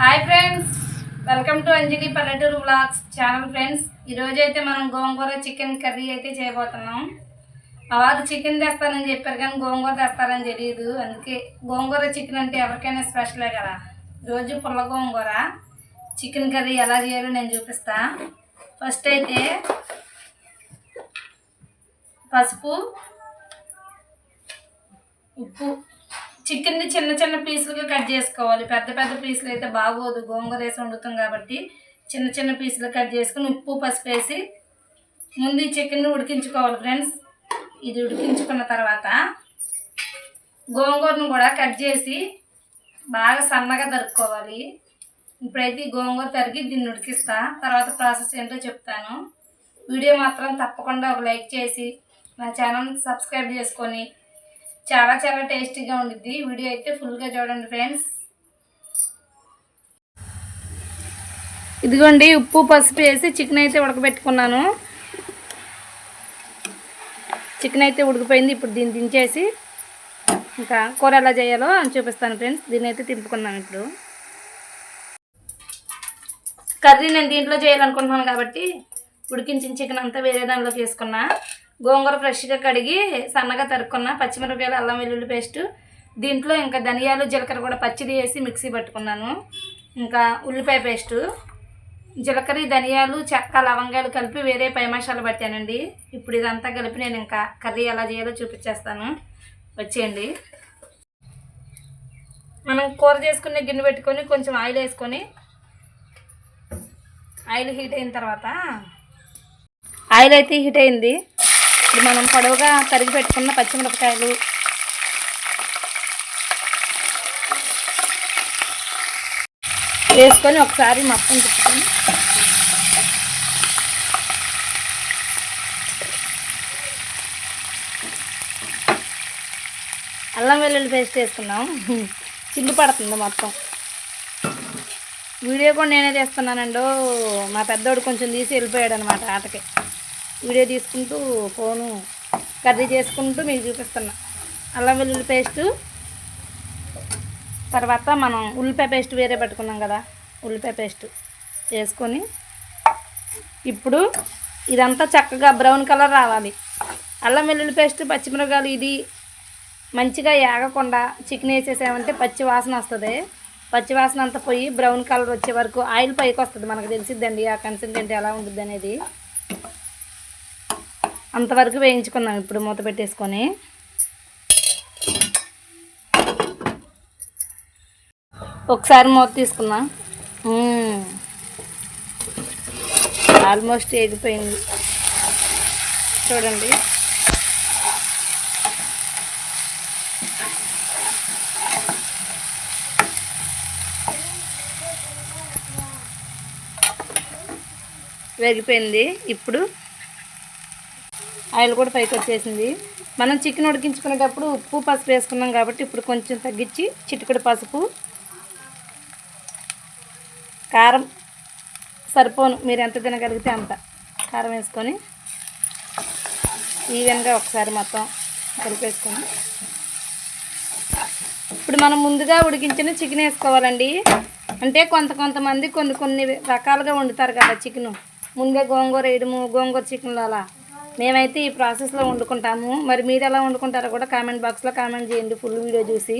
Hi friends welcome to Anjali పల్లెటూరు vlogs channel friends ఈరోజు అయితే మనం గోంగూర చికెన్ కర్రీ అయితే చేయబోతున్నాం. మా వారు చికెన్ తెస్తానని చెప్పారు కానీ గోంగూర తెస్తారని తెలియదు అందుకే గోంగూర చికెన్ అంటే ఎవరికైనా స్పెషలే కదా. రోజు పుల్ల గోంగూర చికెన్ కర్రీ ఎలా చేయాలో నేను చూపిస్తా. ఫస్ట్ అయితే పసుపు ఉప్పు చికెన్ని చిన్న చిన్న పీసులుగా కట్ చేసుకోవాలి. పెద్ద పెద్ద పీసులు అయితే బాగోదు. గోంగూర వేసి వండుతాం కాబట్టి చిన్న చిన్న పీసులు కట్ చేసుకుని ఉప్పు పసుపు వేసి ముందు ఈ చికెన్ని ఉడికించుకోవాలి ఫ్రెండ్స్. ఇది ఉడికించుకున్న తర్వాత గోంగూరను కూడా కట్ చేసి బాగా సన్నగా తరుక్కోవాలి. ఇప్పుడైతే ఈ గోంగూర తరిగి దీన్ని ఉడికిస్తా. తర్వాత ప్రాసెస్ ఏంటో చెప్తాను. వీడియో మాత్రం తప్పకుండా ఒక లైక్ చేసి నా ఛానల్ సబ్స్క్రైబ్ చేసుకొని చాలా చాలా టేస్టీగా ఉండిద్ది. వీడియో అయితే ఫుల్గా చూడండి ఫ్రెండ్స్ ఇదిగోండి ఉప్పు పసుపు వేసి చికెన్ అయితే ఉడకబెట్టుకున్నాను. చికెన్ అయితే ఉడికిపోయింది ఇప్పుడు దీన్ని దించేసి ఇంకా కూర ఎలా చేయాలో అని చూపిస్తాను ఫ్రెండ్స్ దీన్ని అయితే తింపుకున్నాను ఇప్పుడు. కర్రీ నేను దీంట్లో చేయాలనుకుంటున్నాను కాబట్టి ఉడికించిన చికెన్ అంతా వేరే దానిలోకి వేసుకున్నా. గోంగూర ఫ్రెష్గా కడిగి సన్నగా తరుక్కున్న పచ్చిమిరపకాయలు అల్లం వెల్లుల్లి పేస్ట్ దీంట్లో ఇంకా ధనియాలు జీలకర్ర కూడా పచ్చిది వేసి మిక్సీ పట్టుకున్నాను. ఇంకా ఉల్లిపాయ పేస్టు జీలకర్ర ధనియాలు చెక్క లవంగాలు కలిపి వేరే పై మసాలా పట్టానండి. ఇప్పుడు ఇదంతా కలిపి నేను ఇంకా కర్రీ ఎలా చేయాలో చూపించేస్తాను. వచ్చేయండి. మనం కూర చేసుకునే గిన్నె పెట్టుకొని కొంచెం ఆయిల్ వేసుకొని ఆయిల్ హీట్ అయిన తర్వాత ఆయిల్ అయితే హీట్ అయింది. ఇప్పుడు మనం పొడవుగా తరిగి పెట్టుకున్న పచ్చిమిరపకాయలు. వేసుకొని ఒకసారి మొత్తం తిప్పుకొని. అల్లం వెల్లుల్లి పేస్ట్ వేసుకున్నాం చిల్లు పడుతుంది మొత్తం. వీడియో కూడా నేనే తీస్తున్నానండో మా పెద్దోడు కొంచెం తీసి వెళ్ళిపోయాడు అనమాట ఆటకి. వీడియో తీసుకుంటూ ఫోను కర్రీ చేసుకుంటూ మీకు చూపిస్తున్నా. అల్లం వెల్లుల్లి పేస్టు. తర్వాత మనం ఉల్లిపాయ పేస్ట్ వేరే పెట్టుకున్నాం కదా ఉల్లిపాయ పేస్ట్ వేసుకొని ఇప్పుడు ఇదంతా చక్కగా బ్రౌన్ కలర్ రావాలి. అల్లం వెల్లుల్లి పేస్ట్ పచ్చిమిరపకాయలు ఇది మంచిగా ఏగకుండా చికెన్ వేసేసామంటే పచ్చి వాసన వస్తుంది. పచ్చి వాసన అంతా పోయి బ్రౌన్ కలర్ వచ్చే వరకు ఆయిల్ పైకి వస్తుంది. మనకు తెలిసిద్దండి ఆ కన్సిస్టెంట్ ఎలా ఉంటుంది అనేది అంతవరకు వేయించుకుందాం ఇప్పుడు మూత పెట్టేసుకొని. ఒకసారి మూత తీసుకుందాం ఆల్మోస్ట్ ఎగిపోయింది చూడండి. వేగిపోయింది. ఇప్పుడు ఆయిల్ కూడా పైకి వచ్చేసింది. మనం చికెన్ ఉడికించుకునేటప్పుడు ఉప్పు పసుపు వేసుకున్నాం కాబట్టి ఇప్పుడు కొంచెం తగ్గించి చిటికడు పసుపు కారం సరిపోను. మీరు ఎంత తినగలిగితే అంత కారం వేసుకొని ఈవెన్గా ఒకసారి మొత్తం కలిపేసుకొని. ఇప్పుడు మనం ముందుగా ఉడికించిన చికెన్ వేసుకోవాలండి. అంటే కొంత కొంతమంది కొన్ని కొన్ని రకాలుగా వండుతారు కదా చికెను. ముందే గోంగూర వేయడము గోంగూర చికెన్లు అలా. మేమైతే ఈ ప్రాసెస్లో వండుకుంటాము. మరి మీరు ఎలా వండుకుంటారో కూడా కామెంట్ బాక్స్లో కామెంట్ చేయండి ఫుల్ వీడియో చూసి.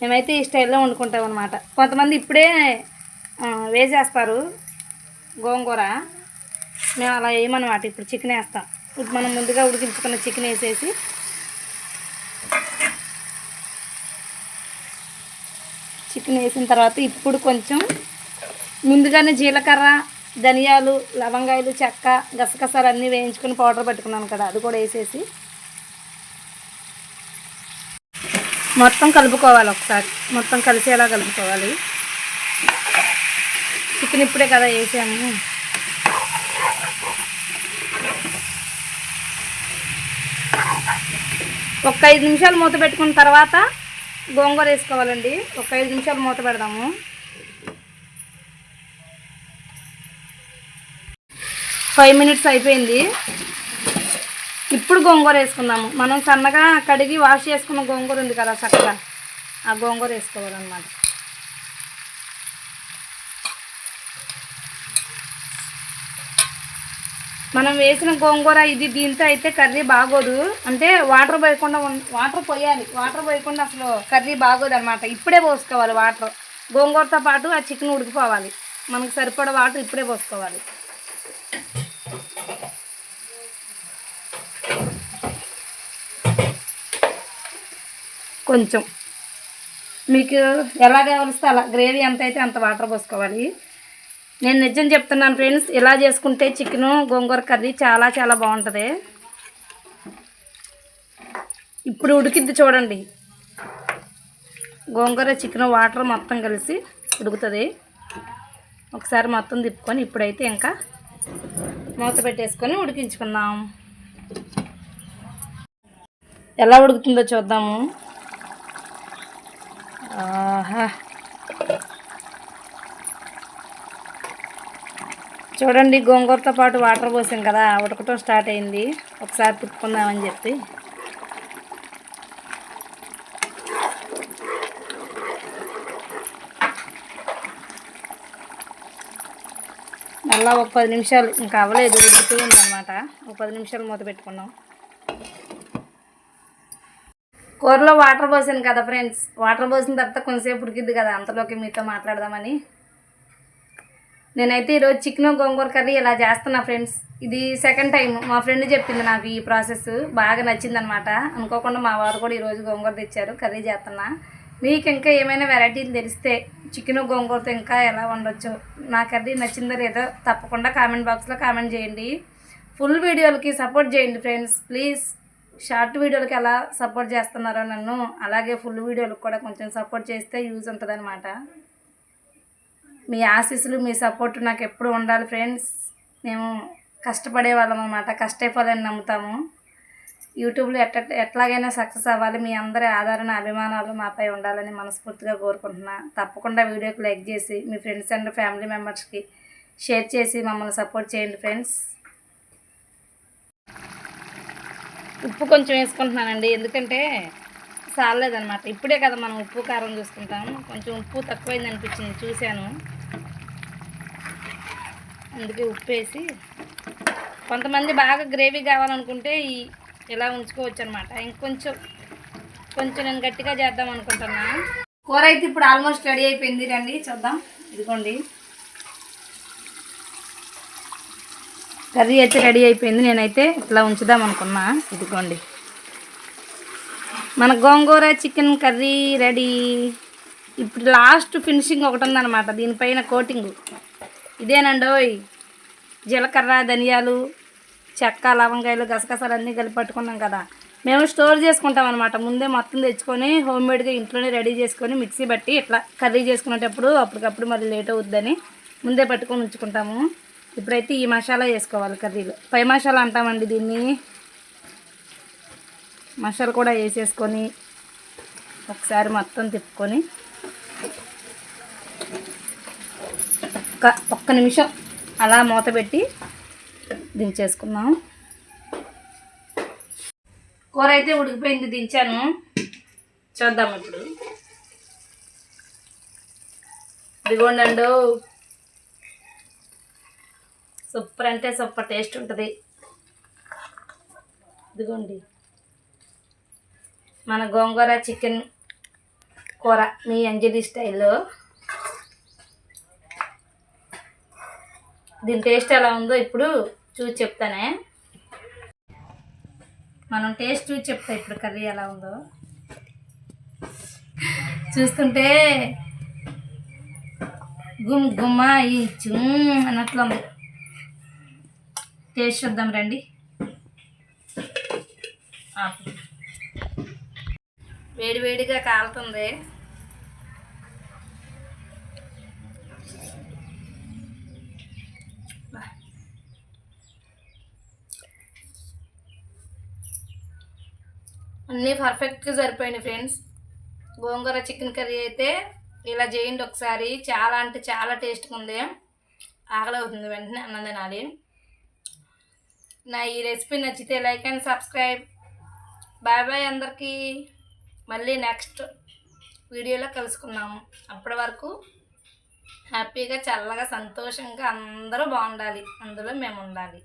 మేమైతే ఈ స్టైల్లో వండుకుంటాం అనమాట కొంతమంది ఇప్పుడే వేసేస్తారు గోంగూర. మేము అలా వేయమన్నమాట ఇప్పుడు చికెన్ వేస్తాం. ఇప్పుడు మనం ముందుగా ఉడికించుకున్న చికెన్ వేసేసి చికెన్ వేసిన తర్వాత ఇప్పుడు కొంచెం ముందుగానే జీలకర్ర ధనియాలు లవంగాయలు చెక్క గసగసాలు అన్నీ వేయించుకొని పౌడర్ పెట్టుకున్నాను కదా అది కూడా వేసేసి. మొత్తం కలుపుకోవాలి ఒకసారి. మొత్తం కలిసేలా కలుపుకోవాలి. చికెన్ ఇప్పుడే కదా వేసాము. ఒక ఐదు నిమిషాలు మూత పెట్టుకున్న తర్వాత గోంగూర వేసుకోవాలండి. ఒక ఐదు నిమిషాలు మూత పెడదాము. ఫైవ్ మినిట్స్ అయిపోయింది. ఇప్పుడు గోంగూర వేసుకుందాము. మనం సన్నగా కడిగి వాష్ చేసుకున్న గోంగూర ఉంది కదా చక్కగా. ఆ గోంగూర వేసుకోవాలన్నమాట. మనం వేసిన గోంగూర ఇది దీంతో అయితే కర్రీ బాగోదు. అంటే వాటర్ పోయకుండా వాటర్ పోయాలి. వాటర్ పోయకుండా అసలు కర్రీ బాగోదు అనమాట ఇప్పుడే పోసుకోవాలి వాటర్. గోంగూరతో పాటు ఆ చికెన్ ఉడికిపోవాలి. మనకు సరిపడ వాటర్ ఇప్పుడే పోసుకోవాలి. కొంచెం. మీకు ఎలా కావలిస్తే అలా గ్రేవీ ఎంత అయితే అంత వాటర్ పోసుకోవాలి. నేను నిజం చెప్తున్నాను ఫ్రెండ్స్ ఇలా చేసుకుంటే చికెన్ గోంగూర కర్రీ చాలా చాలా బాగుంటుంది. ఇప్పుడు ఉడికిద్ది చూడండి. గోంగూర చికెన్ వాటర్ మొత్తం కలిసి ఉడుకుతుంది. ఒకసారి మొత్తం తిప్పుకొని ఇప్పుడైతే ఇంకా మూత పెట్టేసుకొని ఉడికించుకుందాం. ఎలా ఉడుకుతుందో చూద్దాము. ఆహా. చూడండి గోంగూరతో పాటు వాటర్ పోసాం కదా ఉడకటం స్టార్ట్ అయింది. ఒకసారి తిప్పుకుందామని చెప్పి. మళ్ళా ఒక పది నిమిషాలు ఇంకా అవ్వలేదు ఉడుకుతూ ఉందన్నమాట. ఒక పది నిమిషాలు మూత పెట్టుకున్నాం. కూరలో వాటర్ పోసాను కదా ఫ్రెండ్స్. వాటర్ పోసిన తర్వాత కొంతసేపు ఉడికిద్ది కదా అంతలోకి మీతో మాట్లాడదామని. నేనైతే ఈరోజు చికెన్ గోంగూర కర్రీ ఇలా చేస్తున్నా ఫ్రెండ్స్. ఇది సెకండ్ టైం మా ఫ్రెండ్ చెప్పింది నాకు ఈ ప్రాసెస్ బాగా నచ్చిందనమాట అనుకోకుండా మా వారు కూడా ఈరోజు గోంగూర తెచ్చారు కర్రీ చేస్తున్నా. మీకు ఇంకా ఏమైనా వెరైటీలు తెలిస్తే చికెన్ గోంగూరతో ఇంకా ఎలా ఉండొచ్చు నా కర్రీ నచ్చిందో లేదో తప్పకుండా కామెంట్ బాక్స్లో కామెంట్ చేయండి. ఫుల్ వీడియోలకి సపోర్ట్ చేయండి ఫ్రెండ్స్. ప్లీజ్ షార్ట్ వీడియోలకి ఎలా సపోర్ట్ చేస్తున్నారో నన్ను అలాగే ఫుల్ వీడియోలకు కూడా కొంచెం సపోర్ట్ చేస్తే యూజ్ ఉంటుంది మీ ఆశీస్సులు మీ సపోర్ట్ నాకు ఎప్పుడు ఉండాలి ఫ్రెండ్స్. మేము కష్టపడే వాళ్ళం అనమాట కష్టపడాలని నమ్ముతాము. యూట్యూబ్లో ఎట్ట ఎట్లాగైనా సక్సెస్ అవ్వాలి. మీ అందరి ఆదరణ అభిమానాలు మాపై ఉండాలని మనస్ఫూర్తిగా కోరుకుంటున్నా. తప్పకుండా వీడియోకి లైక్ చేసి మీ ఫ్రెండ్స్ అండ్ ఫ్యామిలీ మెంబర్స్కి షేర్ చేసి మమ్మల్ని సపోర్ట్ చేయండి ఫ్రెండ్స్. ఉప్పు కొంచెం వేసుకుంటున్నానండి. ఎందుకంటే సాలలేదనమాట ఇప్పుడే కదా మనం ఉప్పు కారం చూసుకుంటాం. కొంచెం ఉప్పు తక్కువైంది అనిపించింది. చూశాను. అందుకే ఉప్పు వేసి కొంతమంది బాగా గ్రేవీ కావాలనుకుంటే ఈ ఇలా ఉంచుకోవచ్చు అనమాట ఇంకొంచెం కొంచెం నేను గట్టిగా చేద్దాం అనుకుంటున్నా. కూర అయితే ఇప్పుడు ఆల్మోస్ట్ రెడీ అయిపోయింది. రండి చూద్దాం. ఇదిగోండి. కర్రీ అయితే రెడీ అయిపోయింది. నేనైతే ఇట్లా ఉంచుదాం అనుకున్నా. ఇదిగోండి. మన గోంగూర చికెన్ కర్రీ రెడీ. ఇప్పుడు లాస్ట్ ఫినిషింగ్ ఒకటి ఉందన్నమాట దీనిపైన కోటింగ్. ఇదేనండోయ్. జీలకర్ర ధనియాలు చెక్క లవంగాయలు గసగసాలు అన్నీ కలిపి పట్టుకున్నాం కదా. మేము స్టోర్ చేసుకుంటాం అనమాట ముందే మొత్తం తెచ్చుకొని హోమ్ మేడ్గా ఇంట్లోనే రెడీ చేసుకొని మిక్సీ బట్టి ఇట్లా కర్రీ చేసుకునేటప్పుడు అప్పటికప్పుడు మరి లేట్ అవుద్దని ముందే పట్టుకొని ఉంచుకుంటాము. ఇప్పుడైతే ఈ మసాలా వేసుకోవాలి కర్రీలో. పై మసాలా అంటామండి దీన్ని. మసాలా కూడా వేసేసుకొని ఒకసారి మొత్తం తిప్పుకొని ఒక ఒక్క నిమిషం అలా మూత పెట్టి దించేసుకున్నాం కూర అయితే ఉడికిపోయింది దించాను. చూద్దాం ఇప్పుడు. ఇదిగోండి సూపర్ అంటే సూపర్ టేస్ట్ ఉంటుంది. ఇదిగోండి. మన గోంగూర చికెన్ కూర మీ అంజలి స్టైల్లో. దీని టేస్ట్ ఎలా ఉందో ఇప్పుడు చూసి చెప్తానే. మనం టేస్ట్ చూసి చెప్తా ఇప్పుడు కర్రీ ఎలా ఉందో. చూస్తుంటే గుమ్ గుమ్మ ఈ చూ అన్నట్లు ఉంది టేస్ట్ చూద్దాం రండి. వేడివేడిగా కాలుతుంది. అన్నీ పర్ఫెక్ట్గా సరిపోయినాయి ఫ్రెండ్స్. గోంగూర చికెన్ కర్రీ అయితే ఇలా చేయండి ఒకసారి. చాలా అంటే చాలా టేస్ట్గా ఉంది. ఆకలి అవుతుంది వెంటనే అన్నం తినాలి. నా ఈ రెసిపీ నచ్చితే like and subscribe. Bye bye అందరికీ. మళ్ళీ నెక్స్ట్ వీడియోలో కలుసుకుందాము అప్పటి వరకు హ్యాపీగా చల్లగా సంతోషంగా అందరూ బాగుండాలి. అందులో మేము ఉండాలి